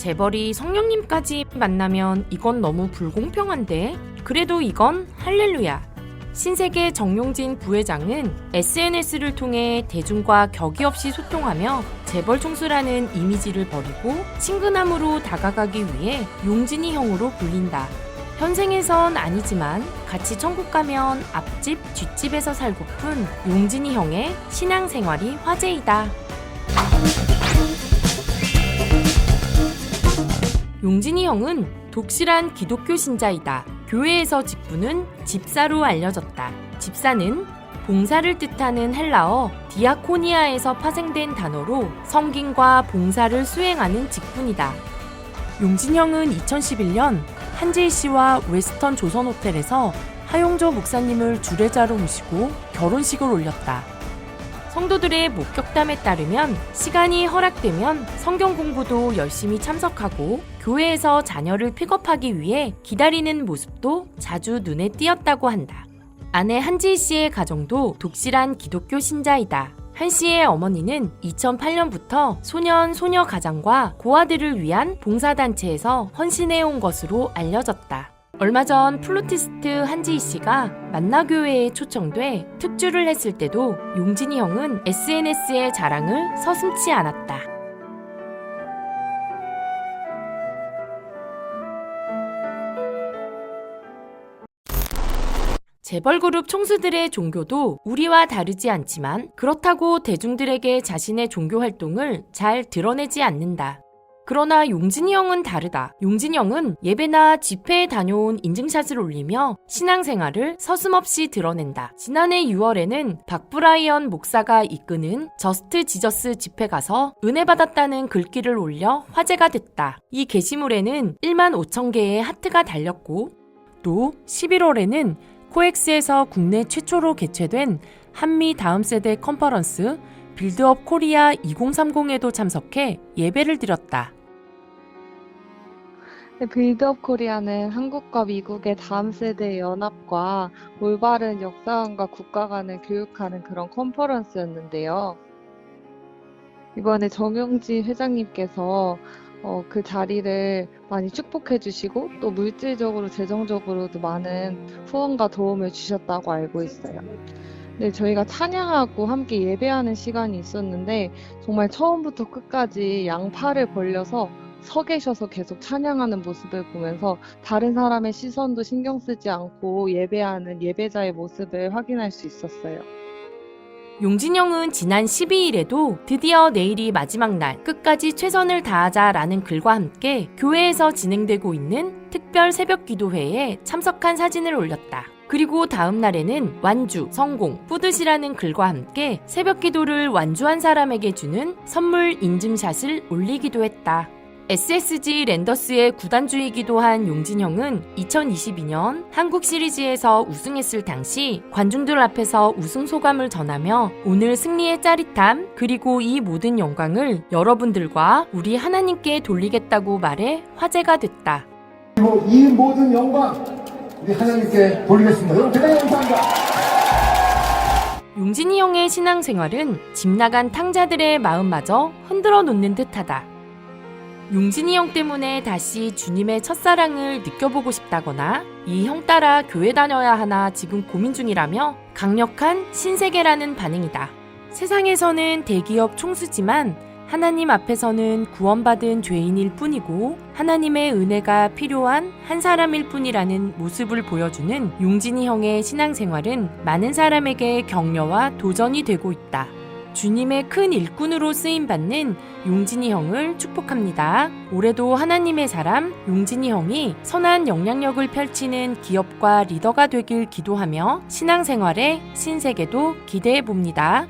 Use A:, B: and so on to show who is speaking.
A: 재벌이 성령님까지 만나면 이건 너무 불공평한데? 그래도 이건 할렐루야. 신세계 정용진 부회장은 SNS를 통해 대중과 격이 없이 소통하며 재벌 총수라는 이미지를 버리고 친근함으로 다가가기 위해 용진이 형으로 불린다. 현생에선 아니지만 같이 천국 가면 앞집, 뒷집에서 살고픈 용진이 형의 신앙생활이 화제이다. 용진이 형은 독실한 기독교 신자이다. 교회에서 직분은 집사로 알려졌다. 집사는 봉사를 뜻하는 헬라어 디아코니아에서 파생된 단어로 성김과 봉사를 수행하는 직분이다. 용진 형은 2011년 한재희 씨와 웨스턴 조선 호텔에서 하용조 목사님을 주례자로 모시고 결혼식을 올렸다. 성도들의 목격담에 따르면 시간이 허락되면 성경 공부도 열심히 참석하고 교회에서 자녀를 픽업하기 위해 기다리는 모습도 자주 눈에 띄었다고 한다. 아내 한지희 씨의 가정도 독실한 기독교 신자이다. 한 씨의 어머니는 2008년부터 소년, 소녀 가장과 고아들을 위한 봉사단체에서 헌신해 온 것으로 알려졌다. 얼마 전 플루티스트 한지희 씨가 만나교회에 초청돼 특주를 했을 때도 용진이 형은 SNS의 자랑을 서슴지 않았다. 재벌그룹 총수들의 종교도 우리와 다르지 않지만 그렇다고 대중들에게 자신의 종교 활동을 잘 드러내지 않는다. 그러나 용진이 형은 다르다. 용진이 형은 예배나 집회에 다녀온 인증샷을 올리며 신앙생활을 서슴없이 드러낸다. 지난해 6월에는 박브라이언 목사가 이끄는 저스트 지저스 집회 가서 은혜 받았다는 글귀를 올려 화제가 됐다. 이 게시물에는 1만 5천 개의 하트가 달렸고 또 11월에는 코엑스에서 국내 최초로 개최된 한미 다음 세대 컨퍼런스 빌드업 코리아 2030에도 참석해 예배를 드렸다.
B: 네, 빌드업 코리아는 한국과 미국의 다음 세대 연합과 올바른 역사관과 국가 간을 교육하는 그런 컨퍼런스였는데요. 이번에 정용진 회장님께서 어, 그 자리를 많이 축복해 주시고 또 물질적으로 재정적으로도 많은 후원과 도움을 주셨다고 알고 있어요. 네, 저희가 찬양하고 함께 예배하는 시간이 있었는데 정말 처음부터 끝까지 양팔을 벌려서 서 계셔서 계속 찬양하는 모습을 보면서 다른 사람의 시선도 신경 쓰지 않고 예배하는 예배자의 모습을 확인할 수 있었어요.
A: 용진형은 지난 12일에도 드디어 내일이 마지막 날 끝까지 최선을 다하자라는 글과 함께 교회에서 진행되고 있는 특별 새벽 기도회에 참석한 사진을 올렸다. 그리고 다음 날에는 완주, 성공, 뿌듯이라는 글과 함께 새벽 기도를 완주한 사람에게 주는 선물 인증샷을 올리기도 했다. SSG 랜더스의 구단주이기도 한 용진형은 2022년 한국 시리즈에서 우승했을 당시 관중들 앞에서 우승 소감을 전하며 오늘 승리의 짜릿함 그리고 이 모든 영광을 여러분들과 우리 하나님께 돌리겠다고 말해 화제가 됐다.
C: 그리고 이 모든 영광 우리 하나님께 돌리겠습니다. 여러분 대단히 감사합니다.
A: 용진이 형의 신앙생활은 집 나간 탕자들의 마음마저 흔들어 놓는 듯하다. 용진이 형 때문에 다시 주님의 첫사랑을 느껴보고 싶다거나 이 형 따라 교회 다녀야 하나 지금 고민 중이라며 강력한 신세계라는 반응이다. 세상에서는 대기업 총수지만 하나님 앞에서는 구원받은 죄인일 뿐이고 하나님의 은혜가 필요한 한 사람일 뿐이라는 모습을 보여주는 용진이 형의 신앙생활은 많은 사람에게 격려와 도전이 되고 있다. 주님의 큰 일꾼으로 쓰임 받는 용진이 형을 축복합니다. 올해도 하나님의 사람 용진이 형이 선한 영향력을 펼치는 기업과 리더가 되길 기도하며 신앙생활의 신세계도 기대해 봅니다.